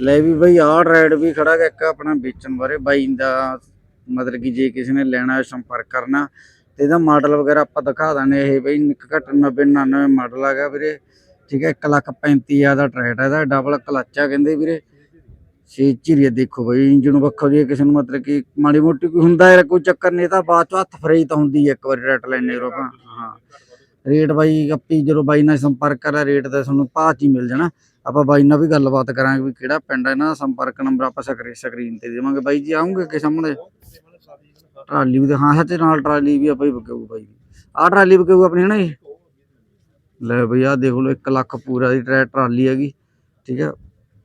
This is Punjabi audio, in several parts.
ਲੈ ਵੀ ਬਈ, ਆਹ ਰਾਈਡ ਵੀ ਖੜਾ ਗਾ ਇੱਕ ਆਪਣਾ ਵੇਚਣ ਬਾਰੇ, ਬਾਈ ਦਾ ਮਤਲਬ ਕਿ ਜੇ ਕਿਸੇ ਨੇ ਲੈਣਾ ਹੈ ਸੰਪਰਕ ਕਰਨਾ, ਤੇ ਇਹਦਾ ਮਾਡਲ ਵਗੈਰਾ ਆਪਾਂ ਦਿਖਾ ਦਾਂਗੇ ਇਹ ਬਈ, ਇੱਕ ਘੱਟ 90 99 ਮਾਡਲ ਹੈਗਾ ਵੀਰੇ। ਠੀਕ ਹੈ 1 ਲੱਖ 35 ਦਾ ਟਰੈਟ ਹੈ ਇਹਦਾ ਡਬਲ ਕਲੱਚ ਆ ਕਹਿੰਦੇ ਵੀਰੇ। ਛੇ ਝੀਰੀਏ ਦੇਖੋ ਬਈ ਇੰਜਨ ਵੱਖੋ ਜੇ ਕਿਸੇ ਨੂੰ ਮਤਲਬ ਕਿ ਮਾੜੀ ਮੋਟੀ ਕੋਈ ਹੁੰਦਾ ਹੈ, ਕੋਈ ਚੱਕਰ ਨਹੀਂ ਤਾਂ ਬਾਅਦ ਚ ਹੱਥ ਫਰੇਜ ਤਾਂ ਹੁੰਦੀ ਹੈ ਇੱਕ ਵਾਰੀ ਰੈਟ ਲੈਣੇ ਰੋ ਆਪਾਂ। ਹਾਂ। ਰੇਟ ਬਾਈ ਆਪੀ ਜਦੋਂ ਬਾਈ ਨਾਲ ਸੰਪਰਕ ਕਰਾ ਰੇਟ ਦਾ ਤੁਹਾਨੂੰ ਭਾਅ 'ਚ ਹੀ ਮਿਲ ਜਾਣਾ। ਆਪਾਂ ਬਾਈ ਨਾਲ ਵੀ ਗੱਲਬਾਤ ਕਰਾਂਗੇ ਵੀ ਕਿਹੜਾ ਪਿੰਡ ਹੈ ਇਹਨਾਂ ਦਾ ਸੰਪਰਕ ਨੰਬਰ ਆਪਾਂ ਸਕਰੀ ਸਕਰੀਨ ਤੇ ਦੇਵਾਂਗੇ। ਬਾਈ ਜੀ ਆਉਂਗੇ ਕਿ ਸਾਹਮਣੇ? ਟਰਾਲੀ ਵੀ ਦਿਖਾ ਸੱਚ ਨਾਲ ਟਰਾਲੀ ਵੀ ਆਪਾਂ ਹੀ ਵਿਕਾਊ ਬਾਈ। ਆਹ ਟਰਾਲੀ ਵਿਕਾਊ ਆਪਣੀ ਹੈ ਨਾ ਜੀ? ਲੈ ਬਈ ਆਹ ਦੇਖ ਲਓ 1 ਲੱਖ ਪੂਰਾ ਦੀ ਟਰੈ ਟਰਾਲੀ ਹੈਗੀ ਠੀਕ ਹੈ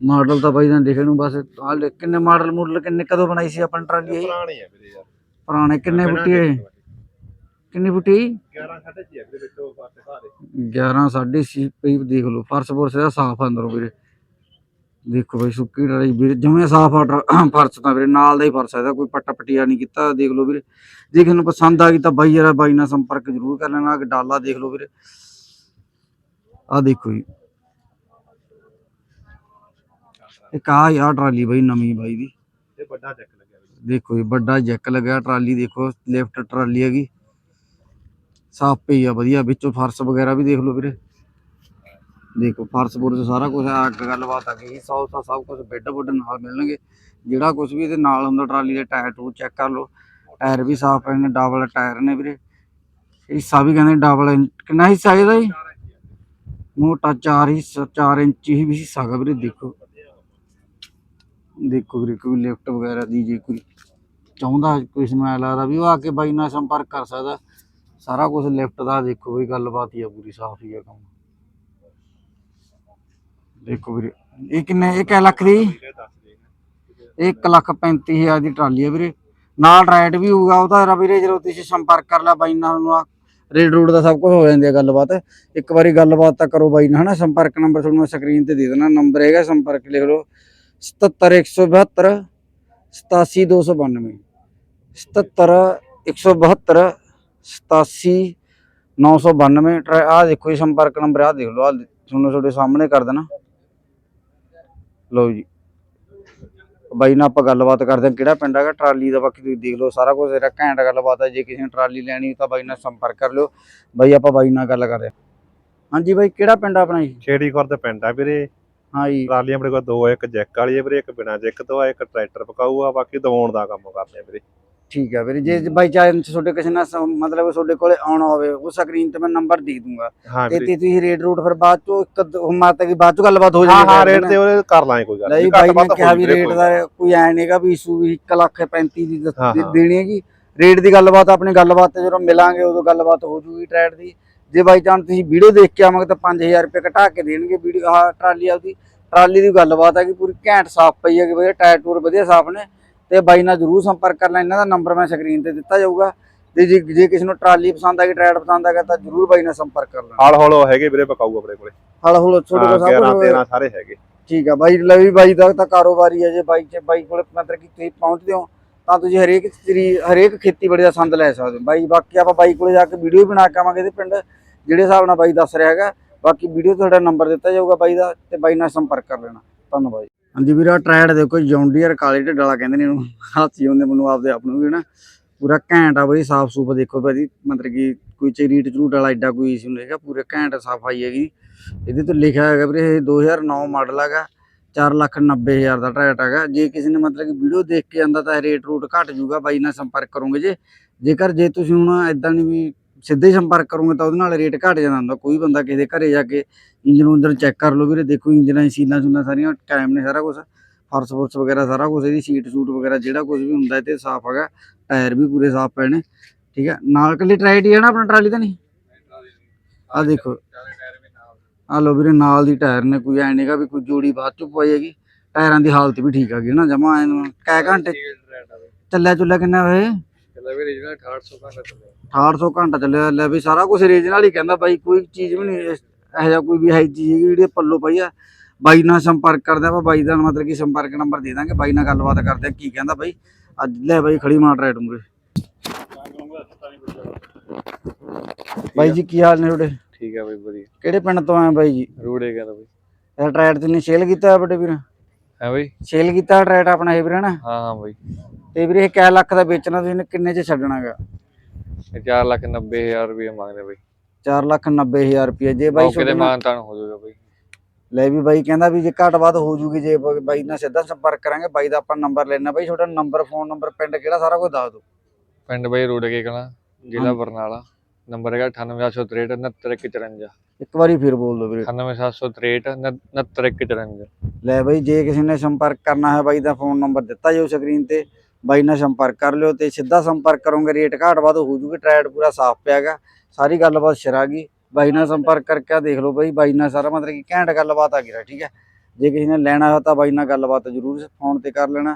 ਮਾਡਲ ਤਾਂ ਬਾਈ ਦਾ ਦੇਖਣ ਨੂੰ ਬਸ ਲੈ ਕਿੰਨੇ ਮਾਡਲ ਮੂਡਲ ਕਿੰਨੇ ਕਦੋਂ ਬਣਾਈ ਸੀ ਆਪਣੀ ਟਰਾਲੀ ਇਹ? ਪੁਰਾਣੀ ਹੈ ਵੀਰੇ ਯਾਰ। ਪੁਰਾਣੇ ਕਿੰਨੇ ਇਹ ਕਿੰਨੀ ਫੁੱਟੀ 11 ਸਾਢੇ ਛੇ ਹੈ ਵੀਰੇ ਵਿੱਚੋਂ ਪਾਸੇ ਸਾਰੇ 11 ਸਾਢੇ ਛੇ ਪਈ ਦੇਖ ਲਓ ਫਰਸ਼ ਫੁਰਸ਼ ਦਾ ਸਾਫ਼ ਅੰਦਰੋਂ ਵੀਰੇ। ਦੇਖੋ ਬਈ ਸੁੱਕੀ ਡਰਾਈ ਵੀਰੇ ਜਿਵੇਂ ਸਾਫ਼ ਫਰਸ਼ ਤਾਂ ਵੀਰੇ ਨਾਲ ਦਾ ਹੀ ਫਰਸ਼ ਇਹਦਾ ਕੋਈ ਪੱਟਾ ਪਟੀਆ ਨਹੀਂ ਕੀਤਾ ਦੇਖ ਲਓ ਵੀਰੇ। ਜੇ ਕਿਸੇ ਨੂੰ ਪਸੰਦ ਆ ਗਈ ਤਾਂ ਬਾਈ ਯਾਰ ਬਾਈ ਨਾਲ ਸੰਪਰਕ ਜ਼ਰੂਰ ਕਰ ਲੈਣਾ ਆ ਡਾਲਾ ਦੇਖ ਲਓ ਵੀਰੇ। ਆ ਦੇਖੋ ਜੀ। ਇੱਕ ਆ ਯਾਰ ਟਰਾਲੀ ਬਾਈ ਨਵੀਂ ਬਾਈ ਦੀ। ਇਹ ਵੱਡਾ ਚੱਕ ਲੱਗਿਆ ਦੇਖੋ ਜੀ ਵੱਡਾ ਜੈਕ ਲੱਗਿਆ ਟਰਾਲੀ ਦੇਖੋ ਲਿਫਟ ਟਰਾਲੀ ਹੈਗੀ। ਸਾਫ਼ ਪਈ ਆ, ਵਧੀਆ। ਵਿੱਚੋਂ ਫਰਸ਼ ਵਗੈਰਾ ਵੀ ਦੇਖ ਲਓ ਵੀਰੇ। ਦੇਖੋ, ਫਰਸ਼ ਬੁਰਸ਼ ਸਾਰਾ ਕੁਝ ਆ ਗੱਲਬਾਤ ਆ ਗਈ। ਸੌ ਸੌ ਸਭ ਕੁਝ ਬੈੱਡ ਬੁੱਡ ਨਾਲ ਮਿਲਣਗੇ। ਜਿਹੜਾ ਕੁਝ ਵੀ ਇਹਦੇ ਨਾਲ ਹੁੰਦਾ, ਟਰਾਲੀ ਦੇ ਟਾਇਰ ਟੂ ਚੈੱਕ ਕਰ ਲਓ। ਟਾਇਰ ਵੀ ਸਾਫ਼ ਪਏ ਨੇ ਡਬਲ ਟਾਇਰ ਨੇ ਵੀਰੇ। ਹਿੱਸਾ ਵੀ ਕਹਿੰਦੇ ਡਬਲ ਕਿੰਨਾ ਹਿੱਸਾ ਇਹਦਾ ਜੀ? ਮੋਟਾ 4 ਹਿੱਸਾ 4 ਇੰਚ ਹੀ ਵੀ ਹਿੱਸਾ ਹੈਗਾ ਵੀਰੇ, ਦੇਖੋ। ਦੇਖੋ ਵੀਰੇ, ਕੋਈ ਲਿਫਟ ਵਗੈਰਾ ਦੀ ਜੇ ਕੋਈ ਚਾਹੁੰਦਾ, ਕੋਈ ਸਮੈਲ ਐਂ ਵੀ ਉਹ ਆ ਕੇ ਬਾਈ ਨਾਲ ਸੰਪਰਕ ਕਰ ਸਕਦਾ। ਸਾਰਾ ਕੁਝ ਲਿਫਟ ਦਾ ਦੇਖੋ ਵੀ ਗੱਲਬਾਤ ਹੀ ਆ, ਪੂਰੀ ਸਾਫ਼ ਹੀ ਆ ਕੰਮ। ਦੇਖੋ ਵੀਰੇ, ਇਹ ਕਿੰਨੇ, ਇਹ ਲੱਖ ਦੀ? 1 ਲੱਖ 35 ਦੀ ਟਰਾਲੀ ਆ ਵੀਰੇ। ਨਾਲ ਰਾਈਡ ਵੀ ਹੋਊਗਾ ਉਹਦਾ ਰਾ ਵੀਰੇ ਜਦੋਂ ਤੁਸੀਂ ਸੰਪਰਕ ਕਰ ਲਿਆ ਬਾਈ ਨਾਲ ਨੂੰ ਰੇਡ ਰੂਟ ਦਾ ਸਭ ਕੁਝ ਹੋ ਜਾਂਦੀ ਹੈ ਗੱਲਬਾਤ। ਇੱਕ ਵਾਰੀ ਗੱਲਬਾਤ ਤਾਂ ਕਰੋ ਬਾਈ ਨਾਲ, ਹਨਾ? ਸੰਪਰਕ ਨੰਬਰ ਤੁਹਾਨੂੰ ਮੈਂ ਸਕਰੀਨ ਤੇ ਦੇ ਦੇਣਾ ਨੰਬਰ ਹੈਗਾ ਸੰਪਰਕ ਲਿਖ ਲਓ। 77172 87292 77172 87992 ਆ ਦੇਖੋ ਜੀ ਸੰਪਰਕ ਨੰਬਰ ਆ ਦੇਖ ਲਓ ਆ ਤੁਹਾਨੂੰ ਤੁਹਾਡੇ ਸਾਹਮਣੇ ਕਰ ਦੇਣਾ। ਲਓ ਜੀ। ਬਾਈ ਨਾਲ ਆਪਾਂ ਗੱਲਬਾਤ ਕਰਦੇ ਹਾਂ ਕਿਹੜਾ ਪਿੰਡ ਹੈਗਾ ਟਰਾਲੀ ਦਾ ਬਾਕੀ ਤੁਸੀਂ ਦੇਖ ਲਓ ਸਾਰਾ ਕੁਝ ਇਹਦਾ ਘੈਂਟ ਗੱਲਬਾਤ ਹੈ ਜੇ ਕਿਸੇ ਨੇ ਟਰਾਲੀ ਲੈਣੀ ਤਾਂ ਬਾਈ ਨਾਲ ਸੰਪਰਕ ਕਰ ਲਿਓ। ਬਾਈ ਆਪਾਂ ਬਾਈ ਨਾਲ ਗੱਲ ਕਰਦੇ ਹਾਂ। ਹਾਂਜੀ ਬਾਈ ਕਿਹੜਾ ਪਿੰਡ ਆ ਆਪਣਾ ਜੀ? ਛੇੜੀ ਕਰ ਦੇ ਪਿੰਡ ਆ ਵੀਰੇ। ਹਾਂ ਜੀ। ਟਰਾਲੀ ਆਪਣੇ ਕੋਲ ਦੋ ਆ ਇੱਕ ਜੈਕ ਵਾਲੀ ਆ ਵੀਰੇ ਇੱਕ ਬਿਨਾ ਜੈਕ ਤੋਂ ਆ ਇੱਕ ਟਰੈਕਟਰ ਪਕਾਊ ਆ ਬਾਕੀ ਦਵਾਉਣ ਦਾ ਕੰਮ ਕਰਦੇ ਆ ਵੀਰੇ। ਠੀਕ ਹੈ ਵੀਰੇ ਜੇ ਬਾਈ ਚਾਂਸ ਤੁਹਾਡੇ ਕਿਸੇ ਨਾਲ ਮਤਲਬ ਤੁਹਾਡੇ ਕੋਲੇ ਆਉਣਾ ਹੋਵੇ ਉਹ ਸਕਰੀਨ ਤੇ ਮੈਂ ਨੰਬਰ ਦੇ ਦੂੰਗਾ। ਹਾਂ ਤੇ ਵੀਰੇ। ਤੇ ਤੁਸੀਂ ਰੇਟ ਰੂਟ ਫਿਰ ਬਾਅਦ ਚੋਂ ਇੱਕ ਦ- ਮਾਤਾ ਕੀ ਬਾਅਦ ਚੋਂ ਗੱਲਬਾਤ ਹੋ ਹਾਂ ਜਾਏਗੀ ਹਾਂ ਰੇਟ ਤੇ ਉਹਦੇ ਕਰ ਲਾਂਗੇ ਕੋਈ ਗੱਲ ਨਹੀਂ ਬਾਈ ਨੇ ਕਿਹਾ ਵੀ ਰੇਟ ਦਾ ਕੋਈ ਐ ਨਹੀਂਗਾ ਵੀ ਇਸ਼ੂ ਵੀ 1 ਲੱਖ 35 ਦੀ ਹਾਂ, ਹਾਂ। ਦੇਣੀ ਹੈਗੀ। ਰੇਟ ਦੀ ਗੱਲਬਾਤ ਆਪਣੀ ਗੱਲਬਾਤ ਤੇ ਜਦੋਂ ਮਿਲਾਂਗੇ ਉਦੋਂ ਗੱਲਬਾਤ ਹੋ ਜੂਗੀ ਟਰੈਡ ਦੀ। ਜੇ ਬਾਈ ਚਾਂਸ ਤੁਸੀਂ ਵੀਡੀਓ ਦੇਖ ਕੇ ਆਵਾਂਗੇ ਤਾਂ 5000 ਰੁਪਏ ਘਟਾ ਕੇ ਦੇਣਗੇ ਵੀਡੀਓ ਆਹ ਟਰਾਲੀ ਆਪਦੀ। ਟਰਾਲੀ ਦੀ ਗੱਲਬਾਤ ਹੈ ਕਿ ਪੂਰੀ ਘੈਂਟ ਸਾਫ਼ ਪਈ ਹੈ ਕਿ ਵਧੀਆ ਟਾਇਰ ਟੂਰ ਵਧੀਆ ਸਾਫ਼ ਨੇ। ਤੇ ਬਾਈ ਨਾਲ ਜਰੂਰ ਸੰਪਰਕ ਕਰਨਾ ਇਹਨਾਂ ਦਾ ਨੰਬਰ ਮੈਂ ਸਕਰੀਨ ਤੇ ਦਿੱਤਾ ਜਾਊਗਾ। ਤੇ ਜੇ ਜੇ ਕਿਸੇ ਨੂੰ ਟਰਾਲੀ ਪਸੰਦ ਆ ਗਈ ਟਰੈਡ ਪਸੰਦ ਆ ਗਿਆ ਤਾਂ ਜਰੂਰ ਬਾਈ ਨਾਲ ਸੰਪਰਕ ਕਰ ਲੈਣਾ। ਹਾਲ ਹੌਲ ਹੈਗੇ ਵੀਰੇ ਪਕਾਊ ਆਪਣੇ ਕੋਲੇ। ਹਲ ਹੁਲ ਛੋਟੇ ਕੋਲ ਸਭ 11 ਕੁਝ 13 ਸਾਰੇ ਹੈਗੇ। ਠੀਕ ਆ ਬਾਈ ਲਵੀ ਬਾਈ ਦਾ ਤਾਂ ਕਾਰੋਬਾਰੀ ਹੈ ਜੇ ਬਾਈ ਚ ਬਾਈ ਕੋਲ ਮਤਲਬ ਕਿ ਤੁਸੀਂ ਪਹੁੰਚਦੇ ਹੋ ਤਾਂ ਤੁਸੀਂ ਹਰੇਕ ਚੀਜ਼ ਹਰੇਕ ਖੇਤੀਬਾੜੀ ਦਾ ਸੰਦ ਲੈ ਸਕਦੇ ਹੋ। ਬਾਈ ਬਾਕੀ ਆਪਾਂ ਬਾਈ ਕੋਲੇ ਜਾ ਕੇ ਵੀਡੀਓ ਬਣਾ ਕੇ ਆਵਾਂਗੇ ਇਹਦੇ ਪਿੰਡ ਜਿਹੜੇ ਹਿਸਾਬ ਨਾਲ ਬਾਈ ਦੱਸ ਰਿਹਾ ਹੈਗਾ। ਬਾਕੀ ਵੀਡੀਓ ਤੁਹਾਡਾ ਨੰਬਰ ਦਿੱਤਾ ਜਾਊਗਾ ਬਾਈ ਦਾ ਤੇ ਬਾਈ ਨਾਲ ਸੰਪਰਕ ਕਰ ਲੈਣਾ। ਧੰਨਵਾਦ ਹਾਂਜੀ ਵੀਰਾ ਟਰੈਡ ਦੇਖੋ, ਜੌਂਡੀਅਰ ਕਾਲੇ ਢਿੱਡ ਵਾਲਾ ਕਹਿੰਦੇ ਨੇ ਇਹਨੂੰ। ਹਾਥੀ ਹੁੰਦੇ ਮੈਨੂੰ ਆਪਦੇ ਆਪ ਨੂੰ ਵੀ ਨਾ ਪੂਰਾ ਘੈਂਟ ਆ ਬਈ ਸਾਫ਼ ਸੂਫ ਦੇਖੋ ਭਾਜੀ, ਮਤਲਬ ਕਿ ਕੋਈ ਚਰੀਟ ਚਰੂਟ ਵਾਲਾ ਐਡਾ ਕੋਈ ਇਸ਼ੂ ਨਹੀਂ ਹੈਗਾ, ਪੂਰੇ ਘੈਂਟ ਸਫ਼ਾਈ ਹੈਗੀ। ਇਹਦੇ ਤੇ ਲਿਖਿਆ ਹੈਗਾ ਵੀਰੇ, ਇਹ 2009 ਮਾਡਲ ਹੈਗਾ 490000 ਦਾ ਟਰੈਟ ਹੈਗਾ। ਜੇ ਕਿਸੇ ਨੇ ਮਤਲਬ ਕਿ ਵੀਡੀਓ ਦੇਖ ਕੇ ਆਂਦਾ ਤਾਂ ਰੇਟ ਰੂਟ ਘਟ ਜੂਗਾ, ਬਾਈ ਨਾਲ ਸੰਪਰਕ ਕਰੋਗੇ ਜੇ। ਜੇਕਰ ਜੇ ਤੁਸੀਂ ਹੁਣ ਇਦਾਂ ਨਹੀਂ ਵੀ ਸਿੱਧੇ ਸੰਪਰਕ ਕਰੋਗੇ ਤਾਂ ਉਹਦੇ ਨਾਲ ਰੇਟ ਘਟ ਜਾਂਦਾ ਹੁੰਦਾ ਕੋਈ ਬੰਦਾ ਕਿਸੇ ਦੇ ਘਰੇ ਜਾ ਕੇ ਇੰਜਨ ਉਂਜਨ ਚੈੱਕ ਕਰ ਲਓ ਵੀਰੇ ਦੇਖੋ ਇੰਜਨਾਂ ਸੀਲਾਂ ਸੂਲਾਂ ਸਾਰੀਆਂ ਕਾਇਮ ਨੇ ਸਾਰਾ ਕੁਝ ਫਰਸ਼ ਫੁਰਸ਼ ਵਗੈਰਾ ਸਾਰਾ ਕੁਝ ਇਹਦੀ ਸੀਟ ਸੂਟ ਵਗੈਰਾ ਜਿਹੜਾ ਕੁਝ ਵੀ ਹੁੰਦਾ ਤੇ ਸਾਫ਼ ਹੈਗਾ ਟਾਇਰ ਵੀ ਪੂਰੇ ਸਾਫ਼ ਪਏ ਨੇ ਠੀਕ ਹੈ ਨਾਲ ਕੱਲੀ ਟਰਾਈਡ ਹੀ ਹੈ ਨਾ ਆਪਣਾ ਟਰਾਲੀ ਤਾਂ ਨਹੀਂ? ਆ ਦੇਖੋ ਆ ਲੋ ਵੀਰੇ ਨਾਲ ਦੀ ਟਾਇਰ ਨੇ ਕੋਈ ਐ ਨਹੀਂਗਾ ਵੀ ਕੋਈ ਜੋੜੀ ਬਾਅਦ ਚ ਪਈ ਹੈਗੀ ਟਾਇਰਾਂ ਦੀ ਹਾਲਤ ਵੀ ਠੀਕ ਹੈਗੀ ਨਾ ਜਮਾ ਐਨ ਕੈ ਘੰਟੇ ਚੱਲਿਆ ਚੁੱਲਿਆ ਕਿੰਨਾ ਹੋਏ ਜਿਹੜਾ 850 ਘੰਟਾ ਚੱਲੇ 800 ਘੰਟਾ ਚੱਲਿਆ ਲੈ ਵੀ ਸਾਰਾ ਕੁਝ ਰੀਜਨਲ ਹੀ ਕਹਿੰਦਾ ਬਾਈ ਕੋਈ ਚੀਜ਼ ਵੀ ਨਹੀਂ ਇਹੋ ਜਿਹਾ ਕੋਈ ਵੀ ਹੈ ਚੀਜ਼ ਜਿਹੜੀ ਪੱਲੋ ਪਈ ਆ। ਬਾਈ ਨਾਲ ਸੰਪਰਕ ਕਰਦੇ ਆਪਾਂ ਬਾਈ ਦਾ ਮਤਲਬ ਕਿ ਸੰਪਰਕ ਨੰਬਰ ਦੇ ਦਾਂਗੇ ਬਾਈ ਨਾਲ ਗੱਲਬਾਤ ਕਰਦੇ ਆ ਕੀ ਕਹਿੰਦਾ ਬਾਈ। ਅੱਜ ਲੈ ਬਾਈ ਖੜੀ ਮਾਰ ਰਾਈਟ ਮੂਰੇ ਬਾਈ ਜੀ ਕੀ ਹਾਲ ਨੇ ਤੁਹਾਡੇ? ਠੀਕ ਹੈ ਬਈ ਵਧੀਆ। ਕਿਹੜੇ ਪਿੰਡ ਤੋਂ ਆਏ ਬਾਈ ਜੀ? ਰੂੜੇ ਕਹਿੰਦਾ ਬਈ। ਇਹ ਟਰੈਕਟਰ ਤੇ ਨੇ ਸੇਲ ਕੀਤਾ ਵੱਡੇ ਵੀਰ? ਹੈ ਬਈ? ਸੇਲ ਕੀਤਾ ਟਰੈਟ ਆਪਣਾ ਇਹ ਵੀਰੇ ਨਾ ਹਾਂ ਹਾਂ ਬਈ। ਤੇ ਵੀਰੇ ਇਹ ਕਿਆ ਲੱਖ ਦਾ ਵੇਚਣਾ ਤੁਸੀਂ ਕਿੰਨੇ ਚ ਛੱਡਣਾਗਾ? ਇਹ 4 ਲੱਖ 90 ਹਜ਼ਾਰ ਰੁਪਏ ਮੰਗਦੇ ਬਈ। 4 ਲੱਖ 90 ਹਜ਼ਾਰ ਰੁਪਏ ਜੇ ਬਾਈ ਮੌਕੇ ਤੇ ਤੁਹਾਡੇ ਨਾਲ- ਮਾਨਤਾਨ ਹੋ ਜਾਊਗਾ ਬਈ। ਲੈ ਵੀ ਬਾਈ ਕਹਿੰਦਾ ਵੀ ਜੇ ਘੱਟ ਵੱਧ ਹੋ ਜੂਗੀ ਜੇ ਬਾਈ ਨਾਲ ਸਿੱਧਾ ਸੰਪਰਕ ਕਰਾਂਗੇ ਬਾਈ ਦਾ ਆਪਾਂ ਨੰਬਰ ਲੈਣਾ। ਬਾਈ ਤੁਹਾਡਾ ਨੰਬਰ ਫੋਨ ਨੰਬਰ ਪਿੰਡ ਕਿਹੜਾ ਸਾਰਾ ਕੁਝ ਦੱਸ ਦਿਓ। ਪਿੰਡ ਬਈ ਰੋਡ ਕੇ ਕਲਾ ਜ਼ਿਲ੍ਹਾ। ਬਰਨਾਲਾ। ਨੰਬਰ ਹੈਗਾ 98763 69154 ਇੱਕ ਵਾਰੀ ਫਿਰ ਬੋਲ ਦਿਓ ਵੀਰੇ। 98763 69154 ਲੈ ਬਾਈ ਜੇ ਕਿਸੇ ਨੇ ਸੰਪਰਕ ਕਰਨਾ ਹੈ ਬਾਈ ਦਾ ਫੋਨ ਨੰਬਰ ਦਿੱਤਾ ਜੋ ਸਕਰੀਨ ਤੇ। ਬਾਈ ਨਾਲ ਸੰਪਰਕ ਕਰ ਲਿਓ ਤੇ ਸਿੱਧਾ ਸੰਪਰਕ ਕਰੋਗੇ ਰੇਟ ਘਾਟ ਵੱਧ ਹੋ ਜੂਗੀ ਟਰੈਡ ਪੂਰਾ ਸਾਫ਼ ਪਿਆਗਾ ਸਾਰੀ ਗੱਲਬਾਤ ਸ਼ਰਾਗੀ ਬਾਈ ਨਾਲ ਸੰਪਰਕ ਕਰਕੇ ਆਹ ਦੇਖ ਲਓ ਬਾਈ ਬਾਈ ਨਾਲ ਸਾਰਾ ਮਤਲਬ ਕਿ ਘੈਂਟ ਗੱਲਬਾਤ ਆ ਗਈ ਠੀਕ ਹੈ। ਜੇ ਕਿਸੇ ਨੇ ਲੈਣਾ ਹੋ ਤਾਂ ਬਾਈ ਨਾਲ ਗੱਲਬਾਤ ਜ਼ਰੂਰ ਫੋਨ ਤੇ ਕਰ ਲੈਣਾ।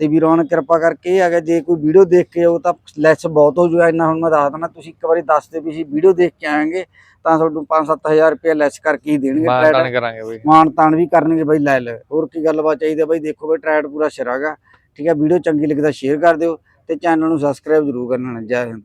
ਤੇ ਵੀਰੋਂ ਨੇ ਕਿਰਪਾ ਕਰਕੇ ਇਹ ਹੈਗਾ ਜੇ ਕੋਈ ਵੀਡੀਓ ਦੇਖ ਕੇ ਆਓ ਤਾਂ ਲੈਸ ਬਹੁਤ ਹੋ ਜੂਗਾ ਇੰਨਾ ਹੁਣ ਮੈਂ ਦੱਸ ਦਿੰਦਾ ਤੁਸੀਂ ਇੱਕ ਵਾਰੀ ਦੱਸ ਦਿਓ ਵੀ ਅਸੀਂ ਵੀਡੀਓ ਦੇਖ ਕੇ ਆਵਾਂਗੇ ਤਾਂ ਤੁਹਾਨੂੰ 5-7000 ਰੁਪਏ ਲੈਸ ਕਰਕੇ ਹੀ ਦੇਣਗੇ ਮਾਨਤਾਨ ਕਰਾਂਗੇ ਬਈ। ਮਾਨ ਤਾਨ ਵੀ ਕਰਨਗੇ ਬਾਈ ਲੈ ਲੈ ਹੋਰ ਕੀ ਗੱਲਬਾਤ ਚਾਹੀਦੀ ਹੈ ਬਾਈ ਦੇਖੋ ਬਾਈ ਟਰੈਡ ਪੂਰਾ ਸਿਰਾਗਾ ਠੀਕ ਹੈ ਵੀਡੀਓ ਚੰਗੀ ਲੱਗੀ ਤਾਂ ਸ਼ੇਅਰ ਕਰ ਦਿਓ ਤੇ ਚੈਨਲ ਨੂੰ ਸਬਸਕ੍ਰਾਈਬ ਜ਼ਰੂਰ ਕਰਨਾ ਜੈ ਹਿੰਦ।